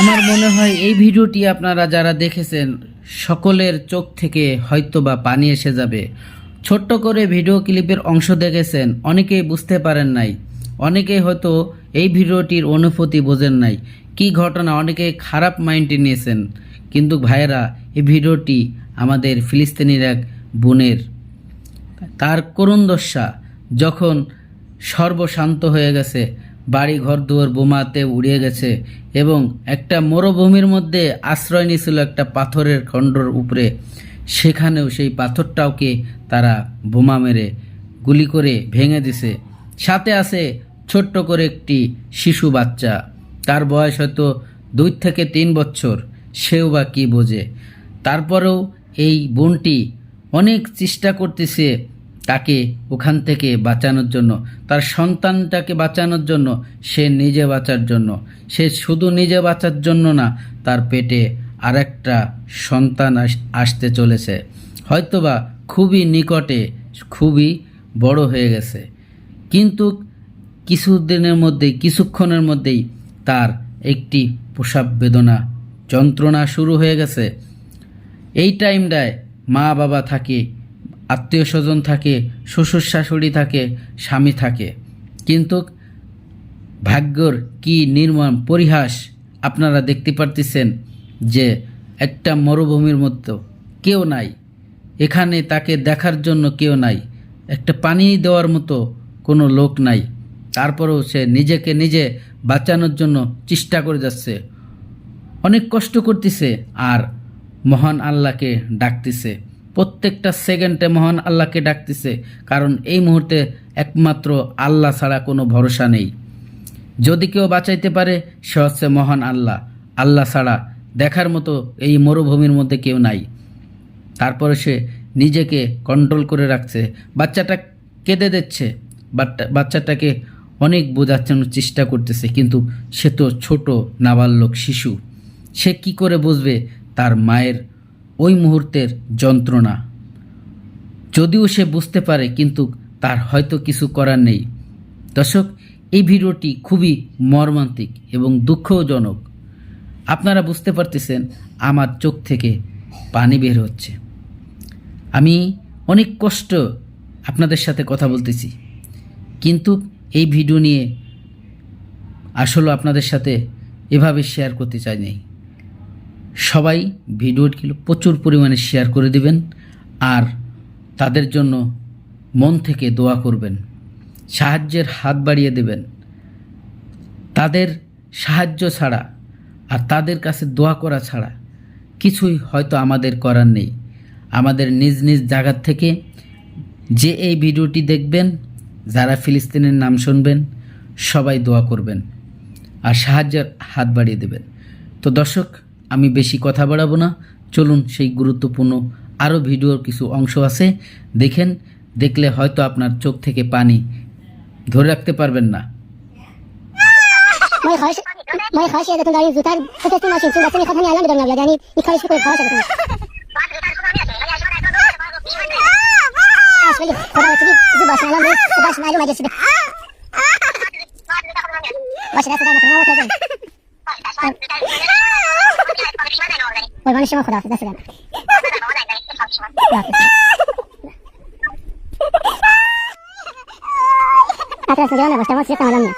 আমার মনে হয় এই ভিডিওটি আপনারা যারা দেখেছেন, সকলের চোখ থেকে হয়তো বা পানি এসে যাবে। ছোট্ট করে ভিডিও ক্লিপের অংশ দেখেছেন, অনেকেই বুঝতে পারেন নাই। অনেকেই হয়তো এই ভিডিওটির অনুভূতি বোঝেন নাই। কি ঘটনা? অনেকে খারাপ মাইন্ডে নিয়েছেন। কিন্তু ভাইয়েরা, এই ভিডিওটি আমাদের ফিলিস্তিনির এক বোনের। তার করুণ দশা, যখন সর্বশান্ত হয়ে গেছে বাড়ি ঘর দুয়ার, বোমাতে উড়িয়ে গেছে এবং একটা মরুভূমির মধ্যে আশ্রয় নিয়েছিল একটা পাথরের খণ্ডর উপরে। সেখানেও সেই পাথরটাওকে তারা বোমা মেরে গুলি করে ভেঙে দিছে। সাথে আছে ছোট্ট করে একটি শিশু বাচ্চা। তার বয়স হয়তো দুই থেকে তিন বছর। সেও বা কী বোঝে? তারপরেও এই বোনটি অনেক চেষ্টা করতেছে তাকে ওখান থেকে বাঁচানোর জন্য, তার সন্তানটাকে বাঁচানোর জন্য, সে নিজে বাঁচার জন্য। সে শুধু নিজে বাঁচার জন্য না, তার পেটে আরেকটা সন্তান আস- আসতে চলেছে। হয়তোবা খুবই নিকটে, খুবই বড় হয়ে গেছে। কিন্তু কিছুদিনের মধ্যেই, কিছুক্ষণের মধ্যেই তার একটি প্রসাব বেদনা, যন্ত্রণা শুরু হয়ে গেছে। এই টাইমটায় মা বাবা থাকে আত্মীয় স্বজন থাকে, শ্বশুর শাশুড়ি থাকে, স্বামী থাকে। কিন্তু ভাগ্যর কি নির্মম পরিহাস আপনারা দেখতে পারতেছেন যে একটা মরুভূমির মতো কেউ নাই। এখানে তাকে দেখার জন্য কেউ নাই। একটা পানি দেওয়ার মতো কোনো লোক নাই। তারপরেও সে নিজেকে নিজে বাঁচানোর জন্য চেষ্টা করে যাচ্ছে। অনেক কষ্ট করতেছে আর মহান আল্লাহকে ডাকতেছে। প্রত্যেকটা সেকেন্ডে মহান আল্লাহকে ডাকতেছে, কারণ এই মুহূর্তে একমাত্র আল্লাহ ছাড়া কোনো ভরসা নেই। যদি কেউ বাঁচাইতে পারে, সে হচ্ছে মহান আল্লাহ। আল্লাহ ছাড়া দেখার মতো এই মরুভূমির মধ্যে কেউ নাই। তারপরে সে নিজেকে কন্ট্রোল করে রাখছে। বাচ্চাটা কেঁদে দিচ্ছে বাচ্চা বাচ্চাটাকে অনেক বোঝাচ্ছানোর চেষ্টা করতেছে, কিন্তু সে তো ছোট, নাবালক শিশু। সে কি করে বুঝবে? তার মায়ের ওই মুহূর্তের যন্ত্রণা। যদিও সে বুঝতে পারে, কিন্তু তার হয়তো কিছু করার নেই। দর্শক, এই ভিডিওটি খুবই মর্মান্তিক এবং দুঃখজনক। আপনারা বুঝতে পারতেছেন, আমার চোখ থেকে পানি বের হচ্ছে। আমি অনেক কষ্ট আপনাদের সাথে কথা বলতেছি, কিন্তু এই ভিডিও নিয়ে আসলে আপনাদের সাথে এভাবে শেয়ার করতে চাই নাই। সবাই ভিডিওগুলো প্রচুর পরিমাণে শেয়ার করে দিবেন আর তাদের জন্য মন থেকে দোয়া করবেন, সাহায্যের হাত বাড়িয়ে দেবেন। তাদের সাহায্য ছাড়া আর তাদের কাছে দোয়া করা ছাড়া কিছুই হয়তো আমাদের করার নেই। আমাদের নিজ নিজ জায়গার থেকে যে এই ভিডিওটি দেখবেন, যারা ফিলিস্তিনের নাম শুনবেন, সবাই দোয়া করবেন আর সাহায্যের হাত বাড়িয়ে দেবেন। তো দর্শক আমি বেশি কথা বাড়াবো না। চলুন সেই গুরুত্বপূর্ণ আরও ভিডিওর কিছু অংশ আছে। দেখেন, দেখলে হয়তো আপনার চোখ থেকে পানি ধরে রাখতে পারবেন না। কোরবানির সময় খোদা হাফেজ আসসালাম আচ্ছা আজকে যাওয়া না বসটা আমার সেটা মালাম না